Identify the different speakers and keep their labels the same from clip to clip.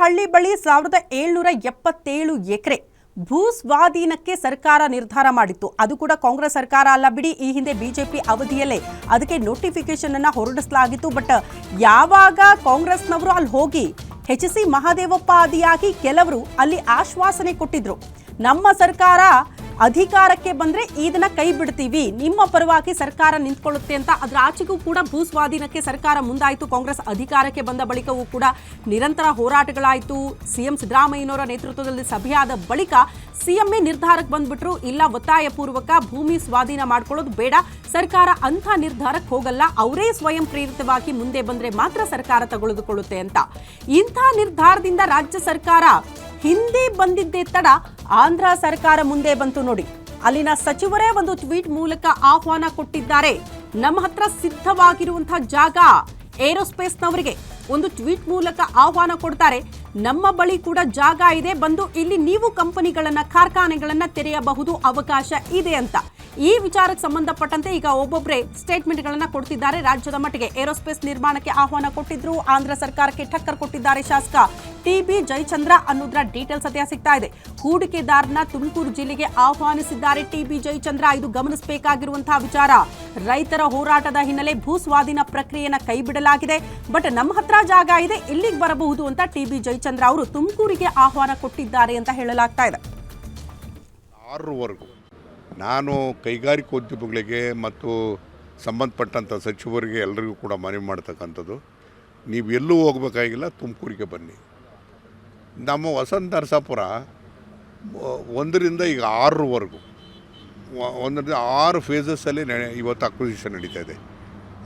Speaker 1: ಹಳ್ಳಿ ಬಳಿ ಸಾವಿರದ ಏಳ್ನೂರ ಎಪ್ಪತ್ತೇಳು ಎಕರೆ ಭೂ ಸ್ವಾಧೀನಕ್ಕೆ ಸರ್ಕಾರ ನಿರ್ಧಾರ ಮಾಡಿತ್ತು. ಅದು ಕೂಡ ಕಾಂಗ್ರೆಸ್ ಸರ್ಕಾರ ಅಲ್ಲ ಬಿಡಿ, ಈ ಹಿಂದೆ ಬಿಜೆಪಿ ಅವಧಿಯಲ್ಲೇ ಅದಕ್ಕೆ ನೋಟಿಫಿಕೇಶನ್ ಅನ್ನ ಹೊರಡಿಸಲಾಗಿತ್ತು. ಬಟ್ ಯಾವಾಗ ಕಾಂಗ್ರೆಸ್ನವರು ಅಲ್ಲಿ ಹೋಗಿ ಎಚ್ ಸಿ ಮಹಾದೇವಪ್ಪ ಆದಿಯಾಗಿ ಕೆಲವರು ಅಲ್ಲಿ ಆಶ್ವಾಸನೆ ಕೊಟ್ಟಿದ್ರು. ನಮ್ಮ ಸರ್ಕಾರ ಅಧಿಕಾರಕ್ಕೆ ಬಂದ್ರೆ ಇದನ್ನ ಕೈ ಬಿಡ್ತೀವಿ. ನಿಮ್ಮ ಪರವಾಗಿ ಸರ್ಕಾರ ನಿಂತ್ಕೊಳ್ಳುತ್ತೆ ಅಂತ ಅದ್ರ ಆಚೆಗೂ ಕೂಡ ಭೂ ಸ್ವಾಧೀನಕ್ಕೆ ಸರ್ಕಾರ ಮುಂದಾಯಿತು. ಕಾಂಗ್ರೆಸ್ ಅಧಿಕಾರಕ್ಕೆ ಬಂದ ಬಳಿಕವೂ ಕೂಡ ನಿರಂತರ ಹೋರಾಟಗಳಾಯಿತು. ಸಿಎಂ ಸಿದ್ದರಾಮಯ್ಯನವರ ನೇತೃತ್ವದಲ್ಲಿ ಸಭೆಯಾದ ಬಳಿಕ ಸಿಎಂಎ ನಿರ್ಧಾರಕ್ಕೆ ಬಂದ್ಬಿಟ್ರು. ಇಲ್ಲ ಒತ್ತಾಯ ಪೂರ್ವಕ ಭೂಮಿ ಸ್ವಾಧೀನ ಮಾಡ್ಕೊಳ್ಳೋದು ಬೇಡ. ಸರ್ಕಾರ ಅಂಥ ನಿರ್ಧಾರಕ್ಕೆ ಹೋಗಲ್ಲ. ಅವರೇ ಸ್ವಯಂ ಪ್ರೇರಿತವಾಗಿ ಮುಂದೆ ಬಂದ್ರೆ ಮಾತ್ರ ಸರ್ಕಾರ ತಗೊಳ್ಳುತ್ತೆ ಅಂತ. ಇಂಥ ನಿರ್ಧಾರದಿಂದ ರಾಜ್ಯ ಸರ್ಕಾರ ಹಿಂದೆ ಬಂದಿದ್ದೇ ತಡ ಆಂಧ್ರ ಸರ್ಕಾರ ಮುಂದೆ ಬಂತು ನೋಡಿ. ಅಲ್ಲಿನ ಸಚಿವರೇ ಒಂದು ಟ್ವೀಟ್ ಮೂಲಕ ಆಹ್ವಾನ ಕೊಟ್ಟಿದ್ದಾರೆ. ನಮ್ಮ ಹತ್ರ ಸಿದ್ಧವಾಗಿರುವಂತಹ ಜಾಗ ಏರೋಸ್ಪೇಸ್ನವರಿಗೆ. ಒಂದು ಟ್ವೀಟ್ ಮೂಲಕ ಆಹ್ವಾನ ಕೊಡ್ತಾರೆ. ನಮ್ಮ ಬಳಿ ಕೂಡ ಜಾಗ ಇದೆ. ಬಂದು ಇಲ್ಲಿ ನೀವು ಕಂಪನಿಗಳನ್ನ, ಕಾರ್ಖಾನೆಗಳನ್ನ ತೆರೆಯಬಹುದು ಅವಕಾಶ ಇದೆ ಅಂತ. ಈ ವಿಚಾರಕ್ಕೆ ಸಂಬಂಧಪಟ್ಟಂತೆ ಈಗ ಒಬ್ಬೊಬ್ಬರೇ ಸ್ಟೇಟ್ಮೆಂಟ್ಗಳನ್ನು ಕೊಡ್ತಿದ್ದಾರೆ. ರಾಜ್ಯದ ಮಟ್ಟಿಗೆ ಏರೋಸ್ಪೇಸ್ ನಿರ್ಮಾಣಕ್ಕೆ ಆಹ್ವಾನ ಕೊಟ್ಟಿದ್ರು. ಆಂಧ್ರ ಸರ್ಕಾರಕ್ಕೆ ಟಕ್ಕರ್ ಕೊಟ್ಟಿದ್ದಾರೆ ಶಾಸಕ ಟಿ ಬಿ ಜಯಚಂದ್ರ. ಅನ್ನೋದ್ರ ಡೀಟೇಲ್ಸ್ ಸದ್ಯ ಸಿಗ್ತಾ ಇದೆ. ಹೂಡಿಕೆದಾರನ ತುಮಕೂರು ಜಿಲ್ಲೆಗೆ ಆಹ್ವಾನಿಸಿದ್ದಾರೆ ಟಿ ಬಿ ಜಯಚಂದ್ರ. ಇದು ಗಮನಿಸಬೇಕಾಗಿರುವಂತಹ ವಿಚಾರ. ರೈತರ ಹೋರಾಟದ ಹಿನ್ನೆಲೆ ಭೂ ಸ್ವಾಧೀನ ಪ್ರಕ್ರಿಯೆನ ಕೈಬಿಡಲಾಗಿದೆ. ಬಟ್ ನಮ್ಮ ಹತ್ರ ಜಾಗ ಇದೆ. ಇಲ್ಲಿಗೆ ಬರಬಹುದು ಅಂತ ಟಿ ಬಿ ಜಯಚಂದ್ರ ಅವರು ತುಮಕೂರಿಗೆ ಆಹ್ವಾನ ಕೊಟ್ಟಿದ್ದಾರೆ ಅಂತ ಹೇಳಲಾಗ್ತಾ ಇದೆ.
Speaker 2: ನಾನು ಕೈಗಾರಿಕೋದ್ಯಮಿಗಳಿಗೆ ಮತ್ತು ಸಂಬಂಧಪಟ್ಟಂಥ ಸಚಿವರಿಗೆ ಎಲ್ಲರಿಗೂ ಕೂಡ ಮನವಿ ಮಾಡ್ತಕ್ಕಂಥದ್ದು, ನೀವು ಎಲ್ಲೂ ಹೋಗಬೇಕಾಗಿಲ್ಲ, ತುಮಕೂರಿಗೆ ಬನ್ನಿ. ನಮ್ಮ ವಸಂತ ನರಸಾಪುರ ಒಂದರಿಂದ ಈಗ ಆರರವರೆಗೂ, ಒಂದರಿಂದ ಆರು ಫೇಸಸ್ಸಲ್ಲಿ ಇವತ್ತು ಅಕ್ವಿಸಿಷನ್ ನಡೀತಾ ಇದೆ.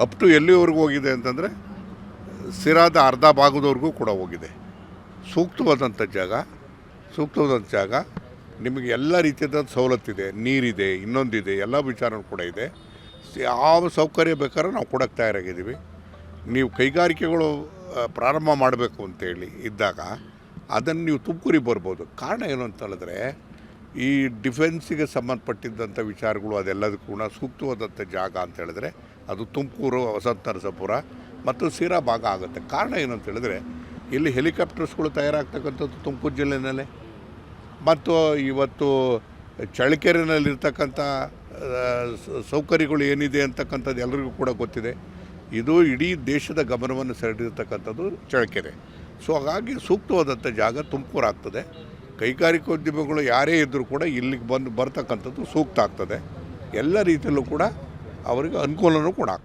Speaker 2: ಅಪ್ ಟು ಎಲ್ಲಿವರೆಗೂ ಹೋಗಿದೆ ಅಂತಂದರೆ, ಸಿರಾದ ಅರ್ಧ ಭಾಗದವರೆಗೂ ಕೂಡ ಹೋಗಿದೆ. ಸೂಕ್ತವಾದಂಥ ಜಾಗ ಸೂಕ್ತವಾದಂಥ ಜಾಗ. ನಿಮಗೆ ಎಲ್ಲ ರೀತಿಯಾದ ಸವಲತ್ತಿದೆ, ನೀರಿದೆ, ಇನ್ನೊಂದಿದೆ, ಎಲ್ಲ ವಿಚಾರ ಕೂಡ ಇದೆ. ಯಾವ ಸೌಕರ್ಯ ಬೇಕಾದ್ರೂ ನಾವು ಕೊಡೋಕ್ಕೆ ತಯಾರಾಗಿದ್ದೀವಿ. ನೀವು ಕೈಗಾರಿಕೆಗಳು ಪ್ರಾರಂಭ ಮಾಡಬೇಕು ಅಂತೇಳಿ ಇದ್ದಾಗ ಅದನ್ನು ನೀವು ತುಮಕೂರಿಗೆ ಬರ್ಬೋದು. ಕಾರಣ ಏನು ಅಂತ ಹೇಳಿದ್ರೆ, ಈ ಡಿಫೆನ್ಸಿಗೆ ಸಂಬಂಧಪಟ್ಟಿದ್ದಂಥ ವಿಚಾರಗಳು ಅದೆಲ್ಲದಕ್ಕೂ ಸೂಕ್ತವಾದಂಥ ಜಾಗ ಅಂತ ಹೇಳಿದ್ರೆ, ಅದು ತುಮಕೂರು ವಸಂತ ನರಸಪುರ ಮತ್ತು ಸಿರಾ ಭಾಗ ಆಗುತ್ತೆ. ಕಾರಣ ಏನು ಅಂತ ಹೇಳಿದ್ರೆ, ಇಲ್ಲಿ ಹೆಲಿಕಾಪ್ಟರ್ಸ್ಗಳು ತಯಾರಾಗ್ತಕ್ಕಂಥದ್ದು ತುಮಕೂರು ಜಿಲ್ಲೆನಲ್ಲೇ. ಮತ್ತು ಇವತ್ತು ಚಳ್ಳಕೆರೆನಲ್ಲಿರ್ತಕ್ಕಂಥ ಸೌಕರ್ಯಗಳು ಏನಿದೆ ಅಂತಕ್ಕಂಥದ್ದು ಎಲ್ಲರಿಗೂ ಕೂಡ ಗೊತ್ತಿದೆ. ಇದು ಇಡೀ ದೇಶದ ಗಮನವನ್ನು ಸೆಳೆದಿರ್ತಕ್ಕಂಥದ್ದು ಚಳ್ಳಕೆರೆ. ಸೊ, ಹಾಗಾಗಿ ಸೂಕ್ತವಾದಂಥ ಜಾಗ ತುಮಕೂರಾಗ್ತದೆ ಕೈಗಾರಿಕೋದ್ಯಮಿಗಳು ಯಾರೇ ಇದ್ದರೂ ಕೂಡ ಇಲ್ಲಿಗೆ ಬಂದು ಬರ್ತಕ್ಕಂಥದ್ದು ಸೂಕ್ತ ಆಗ್ತದೆ. ಎಲ್ಲ ರೀತಿಯಲ್ಲೂ ಕೂಡ ಅವರಿಗೆ ಅನುಕೂಲನೂ ಕೂಡ ಆಗ್ತದೆ.